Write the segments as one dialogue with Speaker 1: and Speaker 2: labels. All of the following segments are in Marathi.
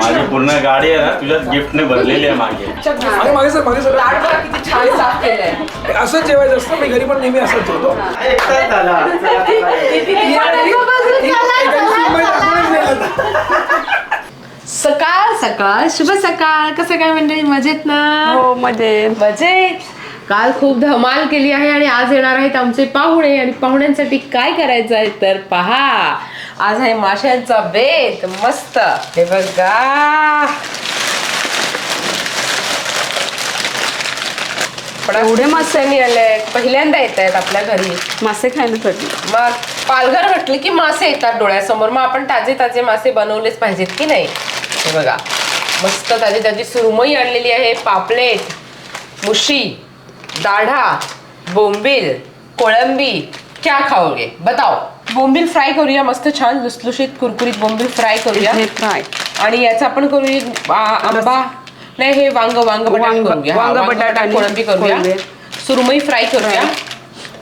Speaker 1: माझी पूर्ण गाडी आहे ना तुझ्या गिफ्टने भरलेली आहे मागे.
Speaker 2: मागे मागे सर मागे सर.
Speaker 3: लाड बघा किती छान साफ केलंय.
Speaker 2: असंच जेवायचं असतं मी घरी पण नेहमी असंच
Speaker 1: एकटाच झाला.
Speaker 3: सकाळ सकाळ. शुभ सकाळ. कसं काय मंडळी? मजेत ना?
Speaker 4: हो मजेत.
Speaker 3: मजेत. काल खूप धमाल केली आहे आणि आज येणार आहेत आमचे पाहुणे. आणि पाहुण्यांसाठी काय करायचं आहे तर पहा. आज आहे माशांचा बेत. मस्त. हे बघा. पण एवढे माशांनी आले पहिल्यांदा येत आहेत आपल्या घरी.
Speaker 4: मासे खाण्यासाठी
Speaker 3: मग पालघर म्हटलं की मासे येतात डोळ्यासमोर. मग आपण ताजे ताजे मासे बनवलेच पाहिजेत की नाही? हे बघा. मस्त ताजी ताजी सुरमई आणलेली आहे. पापलेट मुशी दाढा बोंबील कोळंबी क्या खाओगे? बताओ. बोंबील फ्राय करूया मस्त छान लुसलुशीत कुरकुरीत बोंबील फ्राय करूया.
Speaker 4: हे फ्राय.
Speaker 3: आणि याचं आपण करूया आ- आंबा. नाही हे वांग वांग बटाटा
Speaker 4: वांग-
Speaker 3: करूया. हा,
Speaker 4: वांग, बटाटा आणि
Speaker 3: कोळंबी करूया.
Speaker 4: कोळंबी.
Speaker 3: सुरमई फ्राय करूया.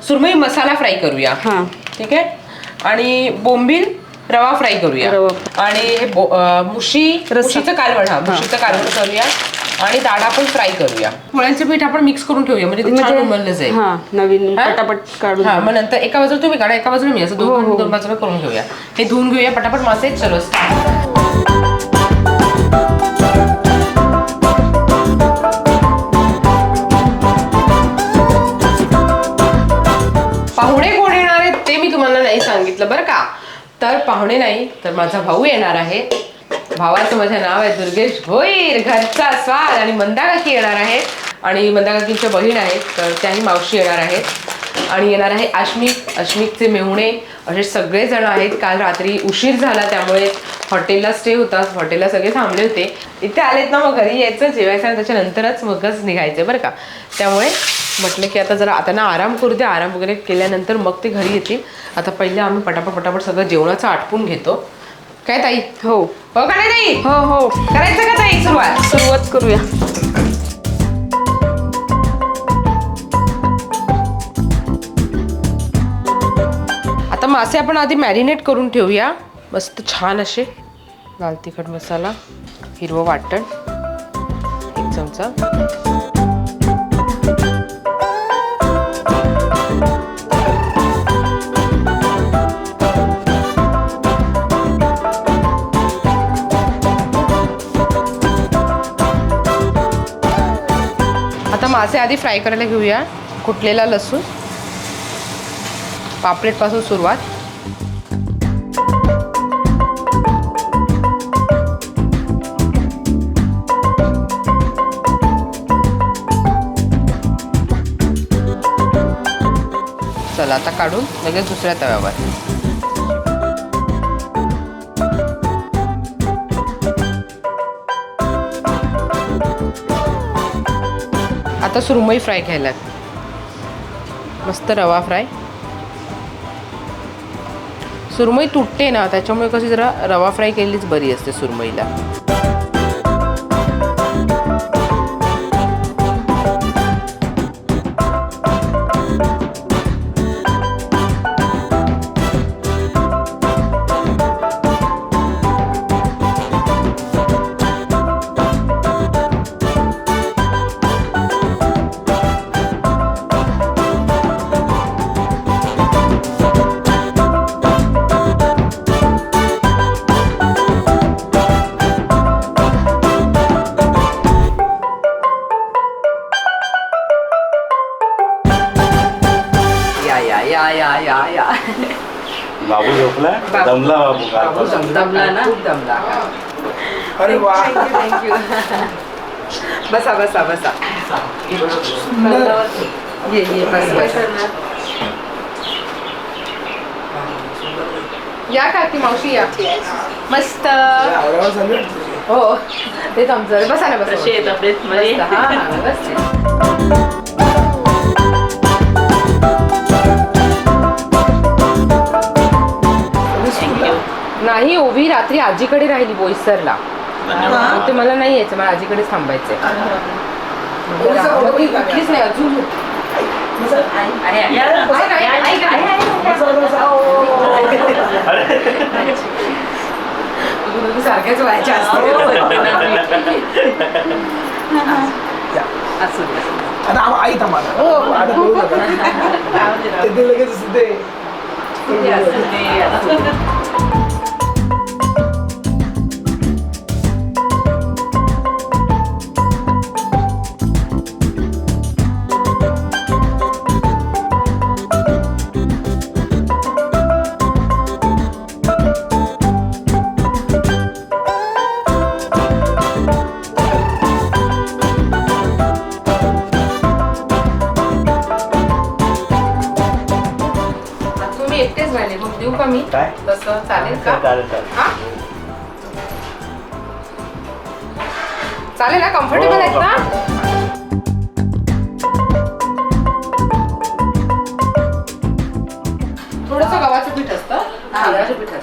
Speaker 3: सुरमई मसाला फ्राय करूया.
Speaker 4: हा.
Speaker 3: ठीक आहे? आणि बोंबील रवा फ्राय करूया
Speaker 4: रवा.
Speaker 3: आणि हे बो- अं, मुशी
Speaker 4: रस्सा.
Speaker 3: मुशीचं कालवण हा मुशीचं कालवण करूया आणि दाढा पण फ्राय करूया पोळ्यांचं पीठ आपण मिक्स करून ठेवूया म्हणजे ते छान उमललं जाईल
Speaker 4: हा नवीन
Speaker 3: हा?
Speaker 4: पटापट काढून
Speaker 3: हा मग नंतर एका बाजूला तुम्ही काढा एका बाजूला मी असं
Speaker 4: हो,
Speaker 3: दोन
Speaker 4: हो.
Speaker 3: दोन बाजूला करून घेऊया हे धुवून घेऊया पटापट मासे चलो start. पाहुणे कोण येणार आहेत ते मी तुम्हाला नाही सांगितलं बरं का तर पाहुणे नाही तर माझा भाऊ येणार आहे. भावाचं माझं नाव आहे दुर्गेश भोईर. घरचा स्वाद आणि मंदाकाकी येणार आहेत आणि मंदाकाकींच्या बहीण आहेत तर त्याही मावशी येणार आहेत आणि येणार आहे आश्मिक अश्मिकचे मेहुणे. असे सगळेजण आहेत. काल रात्री उशीर झाला त्यामुळे हॉटेलला स्टे होता. हॉटेलला सगळे थांबले होते. इथे आलेत ना मग घरी यायचं जेवायचं आणि त्याच्यानंतरच मगच निघायचं बरं का. त्यामुळे म्हटलं की आता जरा त्यांना आराम करू दे आराम वगैरे केल्यानंतर मग ते घरी येतील. आता पहिले आम्ही पटापट पटापट सगळं जेवणाचं आटपून घेतो. काय ताई?
Speaker 4: हो.
Speaker 3: हो का नाही ताई?
Speaker 4: हो हो.
Speaker 3: करायचं का ताई सुरुवात?
Speaker 4: सुरुवात करूया.
Speaker 3: आता मासे आपण आधी मॅरिनेट करून ठेवूया. मस्त छान असे. लाल तिखट मसाला हिरवं वाटण एक चमचा. मासे आधी फ्राय करायला घेऊया कुटलेला लसूण. पापलेटपासून सुरुवात. चला आता काढून लगेच दुसऱ्या तव्यावर. आता सुरमई फ्राय घ्यायला मस्त रवा फ्राय. सुरमई तुटते ना त्याच्यामुळे कशी जरा रवा फ्राय केलीच बरी असते सुरमईला.
Speaker 1: दमला बाबू. कालपासून
Speaker 4: दमला ना?
Speaker 3: खूप दमला.
Speaker 2: अरे वा.
Speaker 3: थँक्यू बसा बसा बसा. ये ये बस बस. या काकी मावशी या? मस्त.
Speaker 2: आवरावर झालं.
Speaker 3: हो ते आमचं. बसा ना बसा
Speaker 4: आहे तब्येत?
Speaker 3: मस्त, हा हा व्यवस्थित. ओवी रात्री आजीकडे राहिली बोईसरला ते मला नाही यायचं मला आजीकडेच थांबायचंय? कुठलीच नाही अजून सारख्याच व्हायच्या असतात
Speaker 2: आई थांबा. ते लगेच ते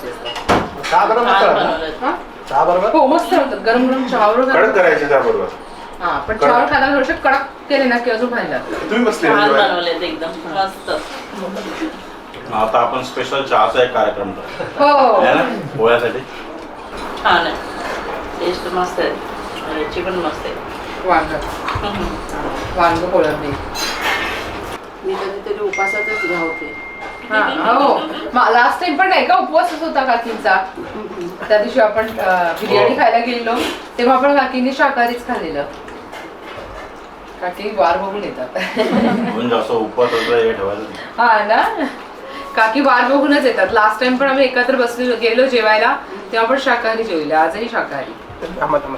Speaker 1: चहा बरोबर ना?
Speaker 3: हा?
Speaker 1: चहा बरोबर?
Speaker 3: हो मस्त होतात गरम गरम चहावर
Speaker 1: कडक करायचे चहा बरोबर.
Speaker 3: हा पण चहावर खाताना थोडेसे कडक केले ना की अजून भारी
Speaker 1: तुम्ही बसले
Speaker 4: छान बनवले ते एकदम. मस्त.
Speaker 1: आता आपण स्पेशल चहाचा एक कार्यक्रम करतो
Speaker 3: हो.
Speaker 1: है ना? पोळ्यासाठी
Speaker 4: छान आहे. टेस्ट मस्त आहे. याची पण मस्त आहे.
Speaker 3: वांग. वांग कोळंबी
Speaker 4: मी कधीतरी उपासातच घावते
Speaker 3: हा, हो. लास्ट टाइम पण नाही का? उपवासच होता काकींचा. त्या दिवशी आपण अं, बिर्याणी
Speaker 1: हो.
Speaker 3: खायला गेलेलो. तेव्हा आपण काकींनी शाकाहारीच खाल्लेलं. काकी वार बघून येतात.
Speaker 1: असं उपवास होतं हे ठेवायचं नाही.
Speaker 3: हा ना? काकी वार बघूनच येतात. लास्ट टाइम पण आम्ही एकत्र बसलेलो गेलो जेवायला. तेव्हा पण शाकाहारी जेवले. आजही शाकाहारी.
Speaker 2: थांबा थांबा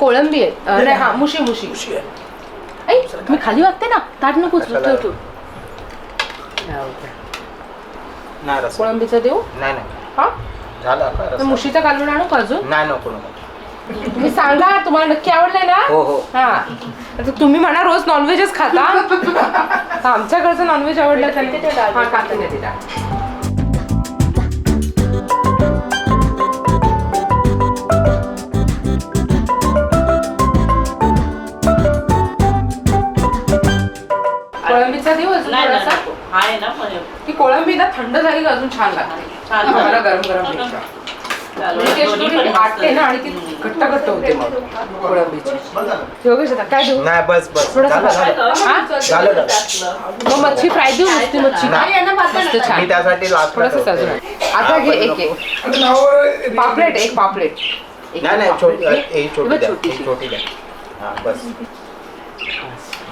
Speaker 3: कोळंबी आहे. अं, नाही हा मुशी. मुशी
Speaker 2: आहे.
Speaker 3: ऐ मी खाली वागते ना. ताट नको उचलू,
Speaker 2: कशाला?
Speaker 3: ठेव, ठेव.
Speaker 5: नाही रस
Speaker 3: कोळंबीचं देऊ?
Speaker 5: नाही नाही.
Speaker 3: हा?
Speaker 5: झालं
Speaker 3: तर मुशीचा कालवण आणू का अजून?
Speaker 5: नाही नको नको.
Speaker 3: तुम्ही सांगा तुम्हाला नक्की आवडलंय ना?
Speaker 5: हो हो.
Speaker 3: हा. आता तुम्ही म्हणा रोज नॉनव्हेजच खाता. आमच्याकडचं नॉनव्हेज आवडलं तर हा काकी नाही तिला. कोळंबीचा कोळंबी ना थंड झाली का अजून छान लागते.
Speaker 4: छान
Speaker 3: आम्हाला गरम गरम
Speaker 4: हो.
Speaker 3: म्हणजे आटते ना आणि ती. घट्ट घट्ट होते मग कोळंबीची. योगेश काय देऊ?
Speaker 5: नाही बस बस. झालं. झालं.
Speaker 3: हा?
Speaker 5: झालं
Speaker 3: मग मच्छी फ्राय देऊ नुसती मच्छी.
Speaker 5: नाही.
Speaker 3: मस्त
Speaker 5: मी
Speaker 3: छान.
Speaker 5: त्यासाठी लास्ट
Speaker 3: थोडस अजून आता घे एक पापलेट एक पापलेट. एक
Speaker 5: नाही नाही
Speaker 3: पापलेट.
Speaker 5: छोटी ही छोटी द्या
Speaker 3: छोटीशी.
Speaker 5: ही छोटी द्या. हा बस.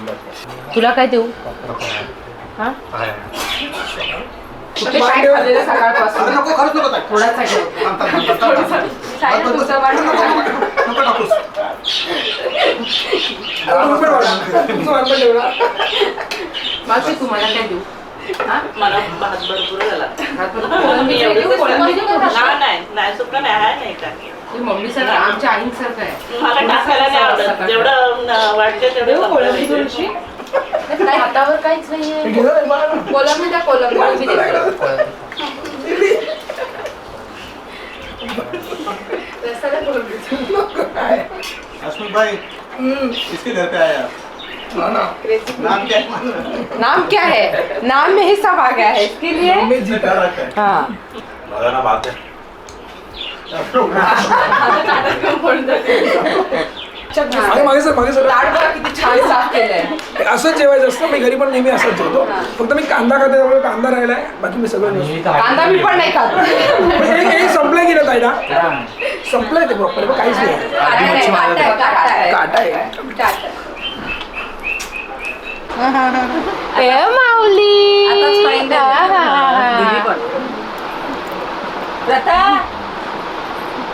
Speaker 5: बस
Speaker 3: तुला काय देऊ? हा
Speaker 5: हा.
Speaker 3: कुठे काय खाल्लेलं सकाळपासून
Speaker 5: नको खरंच नको ताई.
Speaker 3: थोडासा घे सायला तुझं वाट
Speaker 5: नको टाकूस.
Speaker 2: रुपये वाढ. तुमचं वाटलं तेवढा.
Speaker 3: मावशी तुम्हाला काय देऊ हा?
Speaker 4: मला भात भरपूर झाला
Speaker 3: भात भरपूर. कोळंबी देऊ? कोळंबी देऊ का?
Speaker 4: नाही नाही नाही सुका नाही आहे नाही का
Speaker 3: मम्मीसारखं आमच्या आईसारखं आहे
Speaker 4: मला टाकायला नाही आवडत. जेवढं न, वाटते
Speaker 3: देऊ
Speaker 4: तेवढं
Speaker 3: कोळंबी
Speaker 4: संपलं
Speaker 3: थोडीशी नाही, हातावर काहीच
Speaker 2: हे
Speaker 3: नाहीये. कोलंबी द्या कोलंबी. कोलंबी दे रस्त्याला कोलंबी.
Speaker 5: अस्मित भाई किसके घर पे आए आप
Speaker 2: हा ना.
Speaker 5: नाम क्या है?
Speaker 3: नाम क्या है? नाम में ही सब आ गया है इसके लिए?
Speaker 2: मम्मी जी
Speaker 5: क्या रखा है।
Speaker 3: हाँ।
Speaker 2: अरे मागे सर मागे सर.
Speaker 3: किती छान साफ केलंय.
Speaker 2: असंच जेवायचं असतं मी घरी पण नेहमी असंच जेवतो. फक्त मी कांदा खाते त्यामुळे कांदा राहिलाय बाकी मी सगळं जेवतो.
Speaker 3: कांदा मी पण नाही खात.
Speaker 2: पण हे हे संपलंय की ना ताईला संपलंय ते प्रॉपर काहीच नाही.
Speaker 3: काटा आहे, काटा आहे, काटा आहे.
Speaker 2: काटा आहे.
Speaker 3: ए माऊली.
Speaker 4: आताच पण. प्रथा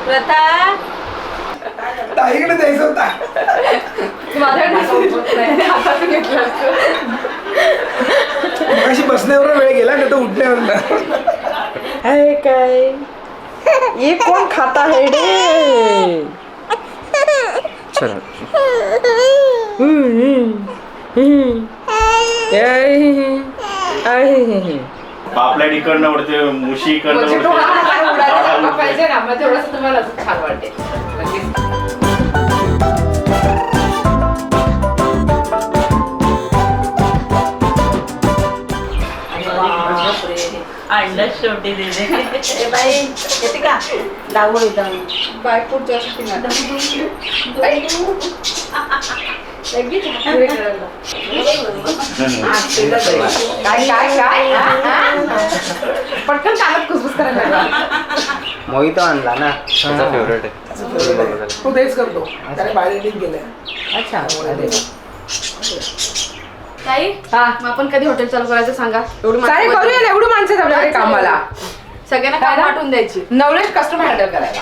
Speaker 4: प्रथा?
Speaker 2: ताईकडे द्यायचं होता.
Speaker 3: तू घेतलं.
Speaker 2: मगाशी बसण्यावर वेळ गेला नाही तर उठण्यावर
Speaker 4: है काय? ये कौन खाता है रे? चलो.
Speaker 1: पापलेट इकडनं उडते मुशी इकडनं उडते.
Speaker 3: पाहिजे ना मग तेवढंच तुम्हाला छान वाटेल
Speaker 6: ए बाई येते का? दावळ येतं
Speaker 3: बायकोच्या लगेच हातपुरे करायला. काय काय काय? हा, हा? पटकन कानात कुसबुस करायला लागला.
Speaker 7: मोहितो आणला ना. त्याचा फेवरेट आहे.
Speaker 2: तो तेच करतो. त्याने एडिट केलंय
Speaker 3: अच्छा. अरे.
Speaker 6: ताई
Speaker 3: हा.
Speaker 6: मग आपण कधी हॉटेल चालू करायचं सांगा? एवढी माणसं-
Speaker 3: करूया ना एवढी माणसं आहेत आपल्याकडे कामाला.
Speaker 6: सगळ्यांना
Speaker 3: काय
Speaker 6: काम? वाटून द्यायची.
Speaker 3: नवलेच कस्टमर हँडल करायला.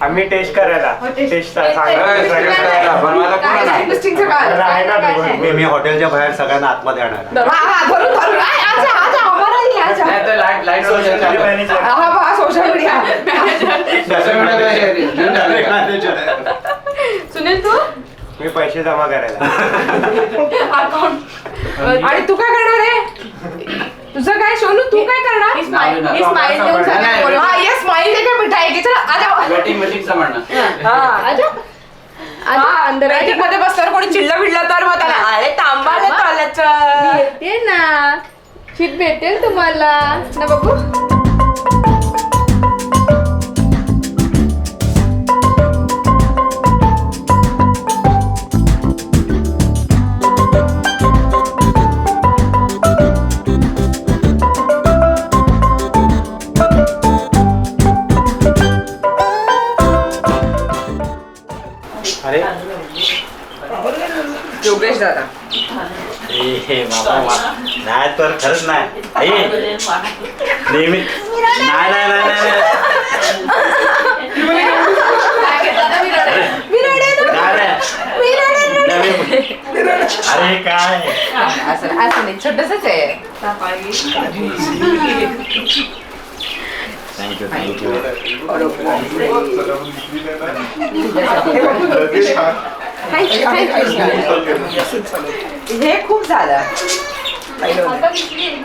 Speaker 7: आम्ही टेस्ट करायला.
Speaker 6: taste-
Speaker 7: टेस्ट
Speaker 1: मला
Speaker 3: काय टेस्टिंगचं काय?
Speaker 5: मी मी हॉटेलच्या बाहेर सगळ्यांना आतमध्ये आणणार.
Speaker 3: हा, हा, धरून, धरून. आय, आजा, आजा, आम्हाला नाही, आजा.
Speaker 7: लाइट लाइट
Speaker 3: हा, बा, सोशल मीडिया
Speaker 6: सुनील तू?
Speaker 7: मी पैसे जमा करायला.
Speaker 6: अकाउंट
Speaker 3: आणि तू काय करणार आहे? तुझं काय सोनू तू काय करणार?
Speaker 6: स्माईल देऊन सगळ्यांना.
Speaker 3: हा ये स्माइल दे के मिठाई की चला हा
Speaker 6: आजा. आजा
Speaker 3: अंदरमध्ये बसल्यावर कोणी चिल्ल भिडलं तर मग त्याला अरे रे
Speaker 6: मी येते ना. शीट भेटेल तुम्हाला. ना बघू.
Speaker 1: नेहमी नाही नाही नाही नाही नाही, नाही. नवीन- अरे काय?
Speaker 3: असं असं नाही छोटसच आहे हे खूप झालं.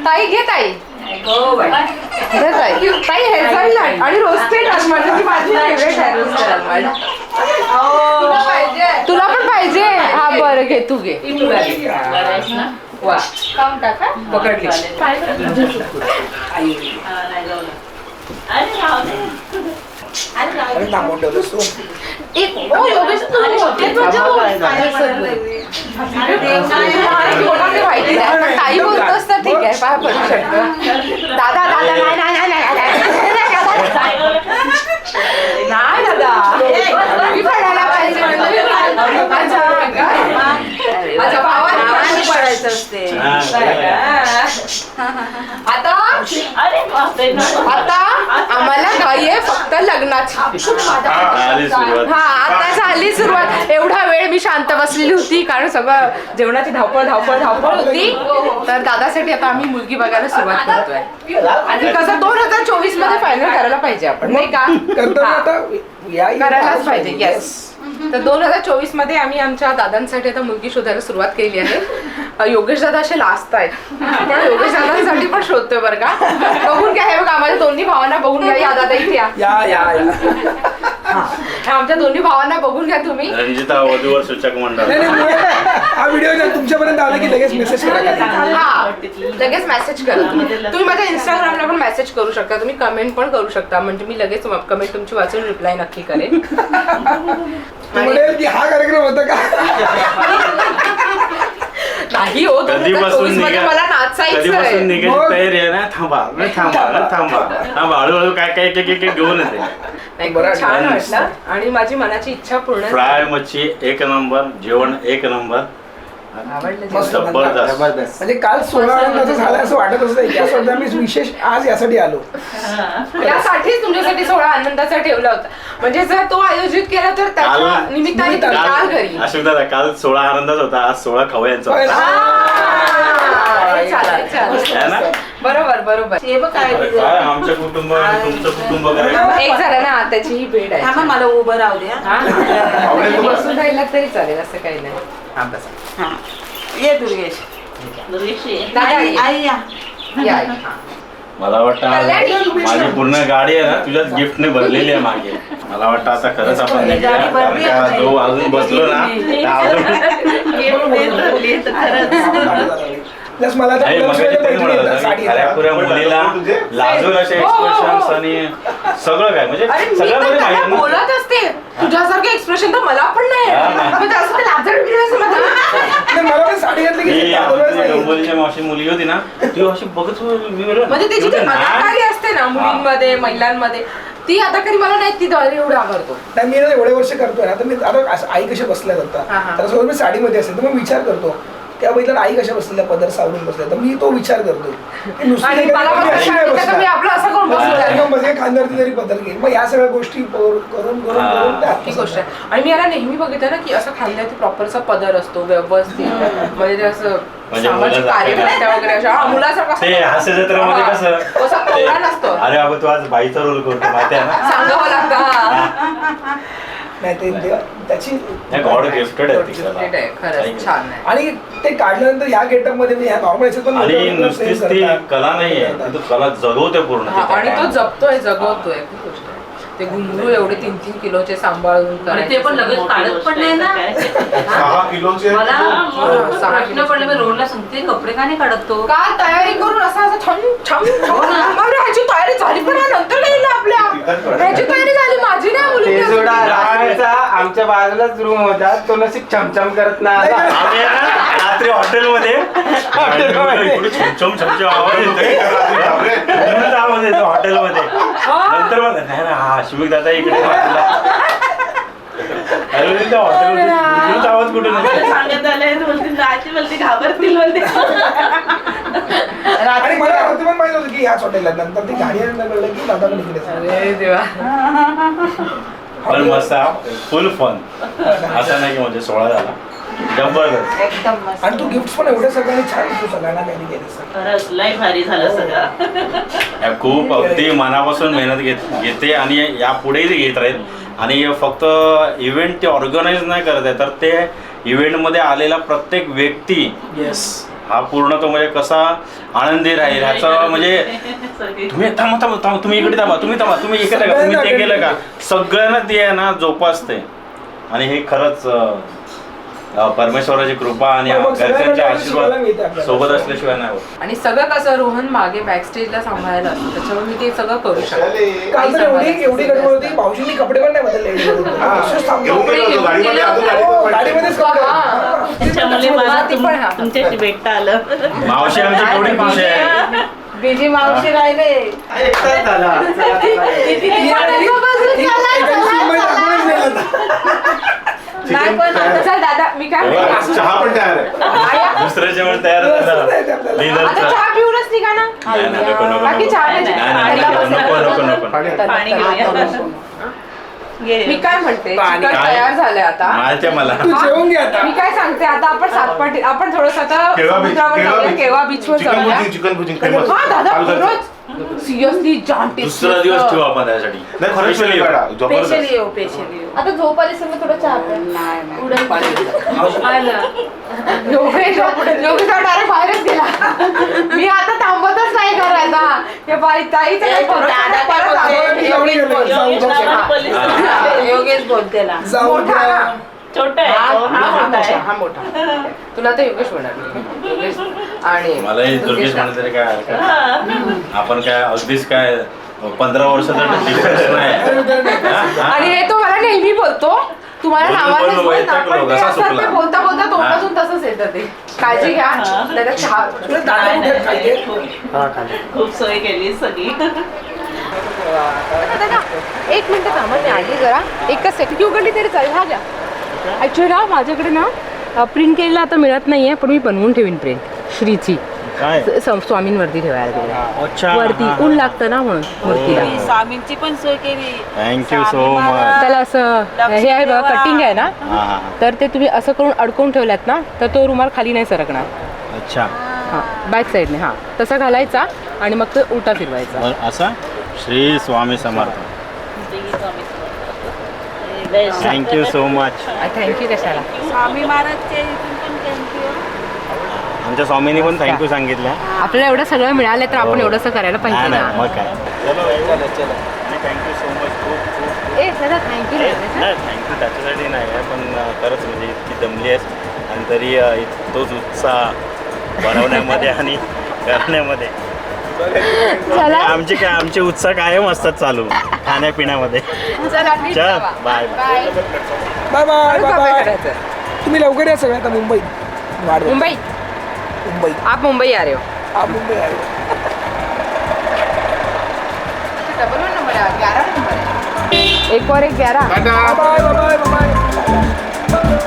Speaker 3: ताई घे ताई. ताई ताई हेझलनट आणि रोस्टेड आलमंड ही माझी फेवरेट आहे रोस्टेड आलमंड तुला पण पाहिजे? हा बरं घे तू घे. वा.
Speaker 6: काम टाका
Speaker 3: पकडली
Speaker 2: आणि थांबवून ठेवलंस तू
Speaker 3: एक ओ योगेश तू होते तुझ्या कोणाला माहिती नाही पण ताई बोलतोस तर ठीक आहे पाय पडू शकतं दादा दादा नाही नाही नाही नाही, नाही नाही दादा मी पडायला पाहिजे माझ्या माझ्या भावाने
Speaker 6: पडायचं असते.
Speaker 3: आता? आता? आम्हाला घाई आहे फक्त लग्नाची.
Speaker 1: आली सुरुवात.
Speaker 3: हा आता झाली सुरुवात. एवढा वेळ मी शांत बसलेली होती कारण सगळं जेवणाची धावपळ धावपळ धावपळ होती. तर दादासाठी आता आम्ही मुलगी बघायला सुरुवात करतोय. आणि कसं दोन हजार चोवीसमध्ये फायनल करायला पाहिजे आपण नाही का?
Speaker 2: करताना
Speaker 3: हा.
Speaker 2: आता या
Speaker 3: करायलाच पाहिजे येस तर दोन हजार चोवीसमध्ये आम्ही आमच्या दादांसाठी आता मुलगी शोधायला सुरुवात केली आहे. अ, योगेश दादा असे लास्ट आहेत पण योगेश दादांसाठी पण शोधतोय बरं का. बघून घ्या हे बघा माझ्या दोन्ही भावांना बघून घ्या या दादा इथे या.
Speaker 2: या या या.
Speaker 3: हा, आमच्या दोन्ही भावांना बघून घ्या तुम्ही.
Speaker 1: रंजिता वधूवर सूचक मंडळ.
Speaker 2: नाही नाही मुळे- हा व्हिडिओ जर तुमच्यापर्यंत आला की लगेच मेसेज करा.
Speaker 3: हा. लगेच मेसेज करा. तुम्ही माझ्या इंस्टाग्रामला पण मेसेज करू शकता. तुम्ही कमेंट पण करू शकता. म्हणजे मी लगेच कमेंट तुमची वाचून रिप्लाय नक्की करेन.
Speaker 2: म्हणेल की हा कार्यक्रम होता का?
Speaker 3: हो दोन हजार
Speaker 1: कधीपासून निघा
Speaker 3: मला नाचायचं
Speaker 1: कधीपासून
Speaker 3: आहे
Speaker 1: निघायची? तयारी आहे ना थांबा ना थांबा ना थांबा थांबा हळूहळू काय काय काय काय घेऊन येते
Speaker 3: नाही, खूप
Speaker 2: बरं,
Speaker 3: छान
Speaker 1: छान
Speaker 3: वाटलं आणि माझी मनाची इच्छा पूर्ण झाली.
Speaker 1: फ्राय मच्छी एक नंबर जेवण एक नंबर. जबरदस्त.
Speaker 2: म्हणजे काल सोळा आनंदाचं झालं असं वाटत असतं यासाठी आम्ही विशेष आज यासाठी आलो.
Speaker 3: यासाठीच तुमच्यासाठी सोहळा आनंदाचा ठेवला होता. म्हणजे जर तो आयोजित केला तर त्याच्या
Speaker 1: काल-
Speaker 3: निमित्ताने तुम्ही काल घरी.
Speaker 1: अशोक दादा काल सोळा आनंदाच होता. आज सोळा खवयांचा होता.
Speaker 3: हा, हे. चालेल, चालेल.
Speaker 1: है ना?
Speaker 3: बरोबर बरोबर.
Speaker 6: हे बघ काय
Speaker 1: अरे काय आमचं कुटुंब आणि तुमचं कुटुंब काय?
Speaker 3: एक झालं ना त्याची ही भेट आहे.
Speaker 6: थांबा मला उभं राहू द्या.
Speaker 3: हा? बसून राहिला तरी चालेल असं काही नाही.
Speaker 7: हा बसा.
Speaker 6: हा ये दुर्गेश
Speaker 3: दादा
Speaker 6: आई
Speaker 3: ये.
Speaker 6: आई या
Speaker 3: या, या. हा.
Speaker 1: मला वाटतं आज. माझी पूर्ण गाडी आहे ना तुझ्याच गिफ्टने भरलेली आहे मागे मला वाटतं आता खरंच आपण निघूया. कारण का. जो अजून बसलो ना अजून
Speaker 2: प्लस मला तर
Speaker 1: नाही, मग
Speaker 2: लक्ष्मीच्या
Speaker 1: तेच
Speaker 2: मैत्रिणी
Speaker 1: म्हणत
Speaker 2: येतात,
Speaker 1: होता?
Speaker 2: साडी.
Speaker 1: मुलीला असे
Speaker 3: हो, हो, हो.
Speaker 1: एक्सप्रेशन आणि सगळं काय म्हणजे
Speaker 3: अरे मी
Speaker 1: सगळं
Speaker 3: तर
Speaker 1: माहिती ना.
Speaker 3: बोलत असते. तुझ्यासारखे एक्सप्रेशन तर मला पण नाही.
Speaker 1: हा
Speaker 3: असं
Speaker 2: मला पण साडी घातली की
Speaker 1: मी
Speaker 2: दादरच
Speaker 1: आमची
Speaker 2: नाही.
Speaker 1: डोंबिवलीची मावशी मुलगी होती ना ती अशी बघत होती, मी बोललो,
Speaker 3: म्हणजे त्याची असते ना मुलींमध्ये महिलांमध्ये ती आता कधी मला नाही ती दर एवढं आवडतो.
Speaker 2: नाही मी ना एवढे वर्ष करतोय ना तर मी आता असं आई कशा बसल्या
Speaker 3: हा,
Speaker 2: जातात.
Speaker 3: हा.
Speaker 2: तर समज मी साडीमध्ये असेल तर मी विचार करतो. त्या बघितलं आई कशा बसलेल्या पदर सावरून बसल्या तर मी तो विचार करतो. की नुसती खांद्यावरती तरी पदर घेईल मग या सगळ्या गोष्टी करून करून
Speaker 3: गोष्ट आहे. आणि मी याला नेहमी बघितलं ना की असं खाल्ल्यावरती प्रॉपरचा पदर असतो व्यवस्थित म्हणजे ते असं
Speaker 1: म्हणजे
Speaker 3: सामाजिक
Speaker 1: मुलं
Speaker 3: कार्यकर्त्या वगैरे अशा. मुलासारखं असं
Speaker 1: ते हास्य जत्रेमध्ये कसं?
Speaker 3: असं कोरा नसतो.
Speaker 1: अरे अगं तू आज बाईचा रोल करतो माहिती आहे ना?
Speaker 3: सांगावं लागतं.
Speaker 2: नाही ते देवा- त्याची
Speaker 1: नाही गॉड गिफ्टेड आहे.
Speaker 3: आहे, खरंच छान आहे
Speaker 2: आणि ते काढल्यानंतर या गेटअपमध्ये मी ह्या नॉर्मल याच्यात पण
Speaker 1: आणि
Speaker 2: लोकं
Speaker 1: नुसतीच
Speaker 2: same
Speaker 1: ती
Speaker 2: करतात.
Speaker 1: कला नाहीये ती तो कला जगवते पूर्ण
Speaker 3: हा,
Speaker 1: ती
Speaker 3: आणि तो. जपतोय जगवतोय गोष्ट आहे ते घुंगरू एवढे तीन तीन किलोचे सांभाळून
Speaker 4: आणि ते पण लगेच. काढत पण नाही ना.
Speaker 5: सहा किलोचे
Speaker 4: मला
Speaker 3: हा, सहा
Speaker 4: प्रश्न पडले मी रोडला सांगते कपडे का नाही काढत तो?
Speaker 3: का तयारी करून असं असं छम छम अरे ह्याची तयारी झाली पण हा नंतर नाही आपल्या. ह्याची तयारी झाली माझी नाही मुली
Speaker 7: आमच्या बाजूलाच रूम होता तो नशीब छमछम करत ना आला.
Speaker 1: आम्ही आहे ना, रात्री हॉटेलमध्ये
Speaker 7: हॉटेलमध्ये.
Speaker 1: येतो हॉटेलमध्ये. नंतर मग नाही ना हा शिमिक दादा इकडे अरे इकडूनच आवाज कुठे
Speaker 4: आम्हाला
Speaker 1: नाही
Speaker 4: सांगत आलंय बोलते घाबरतील बोलते.
Speaker 2: आणि मला आधी पण माहीत होतं की ह्याच हॉटेलला नंतर ती गाडी आणायला कळलं की.
Speaker 3: अरे देवा.
Speaker 1: पण मस्त फुल फन असं नाही की म्हणजे सोळा झाला. जबरदस्त
Speaker 6: एकदम मस्त.
Speaker 2: आणि तू गिफ्ट पण एवढे सगळ्यांनी छान तू सगळ्यांना केलेस
Speaker 4: खरंच लय भारी झालं सगळं.
Speaker 1: या खूप अगदी मनापासून मेहनत घेत घेते आणि या पुढेही ते घेत राहील. आणि हे फक्त इव्हेंट ते ऑर्गनाईज नाही करत आहे तर ते इव्हेंटमध्ये आलेला प्रत्येक व्यक्ती
Speaker 2: येस
Speaker 1: हा पूर्ण तो म्हणजे कसा आनंदी राहील ह्याचं म्हणजे
Speaker 4: सगळी.
Speaker 1: तुम्ही थांबा थांबा थांबा तुम्ही इकडे थांबा तुम्ही थांबा तुम्ही इकडे का तुम्ही ते केलं का? सगळ्यांना ते आहे ना जोपासते. आणि हे खरंच अं, परमेश्वराची कृपा आणि घरच्यांचे आशीर्वाद. सोबत असल्याशिवाय नाही होत
Speaker 3: आणि सगळं कसं रोहन मागे बॅकस्टेजला सांभाळायला असतं त्याच्यामुळे मी ते सगळं करू शकतो
Speaker 2: एवढी गडबड होती कपडे पण नाही बदलले हो.
Speaker 3: हा.
Speaker 4: त्याच्यामुळे मला
Speaker 3: हा.
Speaker 4: तुमच्याशी भेटता आलं
Speaker 1: मावशी आमची खुश आहे
Speaker 6: बिजी मावशी राहिले
Speaker 7: झाला
Speaker 2: नाही
Speaker 6: पण आता
Speaker 3: चल दादा मी काय म्हणते?
Speaker 5: चहा पण तयार आहे.
Speaker 1: दुसरं जेवण तयार
Speaker 3: आता. चहा पिऊनच निघा ना. बाकी. चहा
Speaker 4: नाही.
Speaker 3: मी काय म्हणते? तयार झालंय आता.
Speaker 1: मला.
Speaker 2: तू जेवून घे आता.
Speaker 3: मी काय सांगते? आता आपण सातपाटी आपण थोडस आता केव्हा बीच वर
Speaker 5: चिकन
Speaker 3: जाऊया.
Speaker 5: चिकन
Speaker 3: हा दादा खरंच सिरियसली tasty
Speaker 1: दुसरा दिवस. ठेवू आपण त्यासाठी
Speaker 5: नाही खरंच
Speaker 1: Specially
Speaker 5: वेळ काढा
Speaker 6: पेशल
Speaker 5: जबरदस्त
Speaker 6: येऊ पेशल येऊ.
Speaker 8: आता झोप आली असेल ना थोडं चहा प्या.
Speaker 6: नाही नाही.
Speaker 3: योगेश योगेश डायरेक्ट बाहेरच गेला. मी आता थांबतच नाही करायचा हे. बाई ताईचं काय
Speaker 6: दादा काय
Speaker 3: परत? आवडते.
Speaker 2: योगेश
Speaker 6: बोलते
Speaker 2: जाऊ
Speaker 3: मोठा
Speaker 2: द्या.
Speaker 3: ना.
Speaker 4: छोटा
Speaker 6: हा
Speaker 4: आहे. तो.
Speaker 6: हा
Speaker 4: हा मोठा आहे.
Speaker 6: हा मोठा.
Speaker 3: तुला तर योगेश होणार योगेश आणि
Speaker 1: मलाही दुर्गेश
Speaker 3: ना.
Speaker 1: म्हणलं तरी काय हरकत नाही. आपण काय अगदीच काय पंधरा वर्षाचा डिफरन्स नाही. हा? हा?
Speaker 3: आणि हे तो मला नेहमी बोलतो. तुम्हाला
Speaker 1: बोलून
Speaker 3: नावानेच
Speaker 1: बोलून
Speaker 3: बोल ना,
Speaker 1: वैतागलो,
Speaker 3: पण ते
Speaker 1: घसा
Speaker 3: असं
Speaker 1: सुकला.
Speaker 3: ते बोलता बोलता तोंडातून तसंच येतं ते. काळजी घ्या. त्याचा चहा
Speaker 2: तुला दादा?
Speaker 4: खूप-
Speaker 7: हा खाली
Speaker 4: खूप सोय केली सगळी.
Speaker 8: एक मिनिट थांबा मी आली जरा. एकच सेकंड ती उघडली तरी चालेल हा घ्या ॲक्च्युली ना माझ्याकडे ना प्रिंट केलेलं आता मिळत नाही आहे पण मी बनवून ठेवीन प्रिंट श्रीची.
Speaker 1: काय?
Speaker 8: स- स्वामींवरती ठेवायला दिली
Speaker 1: अच्छा.
Speaker 8: वरती. ऊन लागतं ना म्हणून मूर्तीला
Speaker 6: स्वामींची पण सोय केली.
Speaker 1: थँक्यू सो मच
Speaker 8: त्याला असं हे आहे बघा कटिंग आहे ना?
Speaker 1: हा हा
Speaker 8: तर ते तुम्ही असं करून अडकवून ठेवल्यात ना तर तो रुमाल खाली नाही सरकणार.
Speaker 1: अच्छा.
Speaker 8: हां बॅक साईडने हां. तसा घालायचा आणि मग तो उलटा फिरवायचा.
Speaker 1: बर असा? Shri Swami Samarth.
Speaker 4: Best.
Speaker 1: Thank you so much
Speaker 8: thank you कशाला?
Speaker 6: स्वामी महाराजचे इथून पण थँक्यू
Speaker 1: आमच्या स्वामींनी पण थँक्यू सांगितलं
Speaker 8: आपल्याला एवढं सगळं मिळालं तर आपण
Speaker 1: हो.
Speaker 8: एवढंसं करायला पाहिजे
Speaker 1: नाही
Speaker 8: ना.
Speaker 1: मग काय. चलो थँक्यू सो मच खूप खूप
Speaker 8: ए दादा थँक्यू
Speaker 1: नाही थँक्यू त्याच्यासाठी नाही आहे पण खरंच म्हणजे इतकी दमली आहेस. आणि तरी अं, इत- तोच उत्साह बनवण्यामध्ये आणि करण्यामध्ये.
Speaker 3: चला.
Speaker 1: आमचे काय आमचे उत्साह कायम असतात चालू खाण्यापिण्यामध्ये.
Speaker 3: चला नीट
Speaker 1: चल
Speaker 3: जावा.
Speaker 1: बाय.
Speaker 3: बाय.
Speaker 2: बाय बाय
Speaker 3: काय
Speaker 2: बाय बाय.
Speaker 3: करायचं.
Speaker 2: तुम्ही लवकर या सगळ्या आता मुंबईत वाढ
Speaker 3: मुंबई.
Speaker 2: मुंबई.
Speaker 3: आप मुंबई आ रहे हो.
Speaker 2: हा. मुंबई आहे
Speaker 3: डबल नंबर है ग्यारह नंबर है एक और एक ग्यारह.
Speaker 2: Bye bye bye bye.